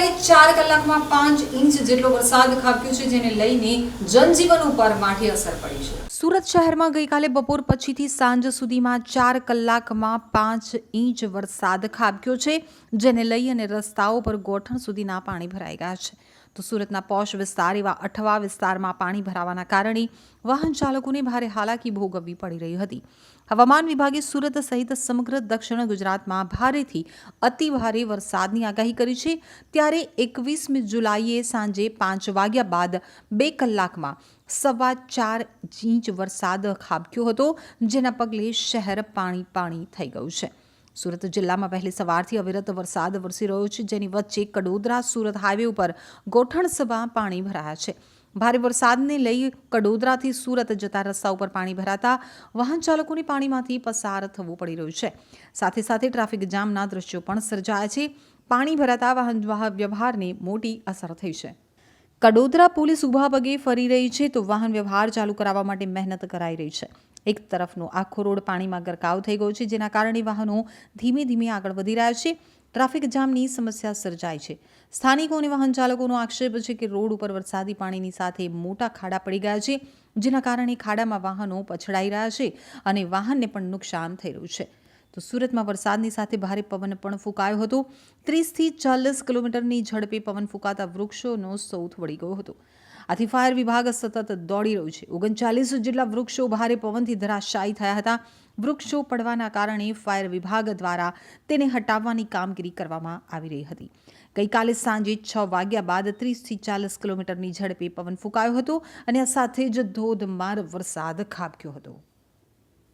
કલાકમાં પાંચ ઇંચ જેટલો વરસાદ ખાબક્યો છે, જેને લઈને જનજીવન ઉપર માઠી અસર પડી છે. સુરત શહેરમાં ગઈકાલે બપોર પછીથી સાંજ સુધીમાં ચાર કલાકમાં પાંચ ઇંચ વરસાદ ખાબક્યો છે, જેને લઈ અને રસ્તાઓ પર ગોઠણ સુધીના પાણી ભરાઈ ગયા છે. તો સુરતના પોશ વિસ્તાર એવા અઠવા વિસ્તારમાં પાણી ભરાવાના કારણે વાહન ચાલકોને ભારે હાલાકી ભોગવવી પડી રહી હતી. હવામાન વિભાગે સુરત સહિત સમગ્ર દક્ષિણ ગુજરાતમાં ભારેથી અતિ ભારે વરસાદની આગાહી કરી છે. ત્યારે એકવીસમી જુલાઈએ સાંજે પાંચ વાગ્યા બાદ બે કલાકમાં સવા ચાર ઇંચ વરસાદ ખાબક્યો હતો, જેના પગલે શહેર પાણી પાણી થઈ ગયું છે. સુરત જિલ્લામાં વહેલી સવારથી અવિરત વરસાદ વરસી રહ્યો છે, જેની વચ્ચે કડોદરા, સુરત હાઈવે ઉપર ગોઠણસભા પાણી ભરાયા છે. ભારે વરસાદને લઈ કડોદરાથી સુરત જતા રસ્તા ઉપર પાણી ભરાતા વાહન ચાલકોને પાણીમાંથી પસાર થવું પડી રહ્યું છે. સાથે સાથે ટ્રાફિક જામના દ્રશ્યો પણ સર્જાયા છે. પાણી ભરાતા વાહન વ્યવહારને મોટી અસર થઈ છે. કડોદરા પોલીસ ઊભા પગે ફરી રહી છે, તો વાહન વ્યવહાર ચાલુ કરાવવા માટે મહેનત કરાઈ રહી છે. એક તરફનો આખો રોડ પાણીમાં ગરકાવ થઈ ગયો છે, જેના કારણે વાહનો ધીમે ધીમે આગળ વધી રહ્યા છે. ટ્રાફિક જામની સમસ્યા સર્જાય છે. સ્થાનિકો અને વાહન ચાલકોનો આક્ષેપ છે કે રોડ ઉપર વરસાદી પાણીની સાથે મોટા ખાડા પડી ગયા છે, જેના કારણે ખાડામાં વાહનો પછડાઈ રહ્યા છે અને વાહનને પણ નુકસાન થઈ રહ્યું છે. તો સુરતમાં વરસાદની સાથે ભારે પવન પણ ફૂંકાયો હતો. ત્રીસથી ચાલીસ કિલોમીટરની ઝડપે પવન ફૂંકાતા વૃક્ષોનો સૌથ વળી ગયો હતો. આથી ફાયર વિભાગ સતત દોડી રહ્યું છે. ઓગણચાલીસ જેટલા વૃક્ષો ભારે પવનથી ધરાશાયી થયા હતા. વૃક્ષો પડવાના કારણે ફાયર વિભાગ દ્વારા તેને હટાવવાની કામગીરી કરવામાં આવી રહી હતી. ગઈકાલે સાંજે છ વાગ્યા બાદ ત્રીસથી ચાલીસ કિલોમીટરની ઝડપે પવન ફૂંકાયો હતો અને આ સાથે જ ધોધમાર વરસાદ ખાબક્યો હતો.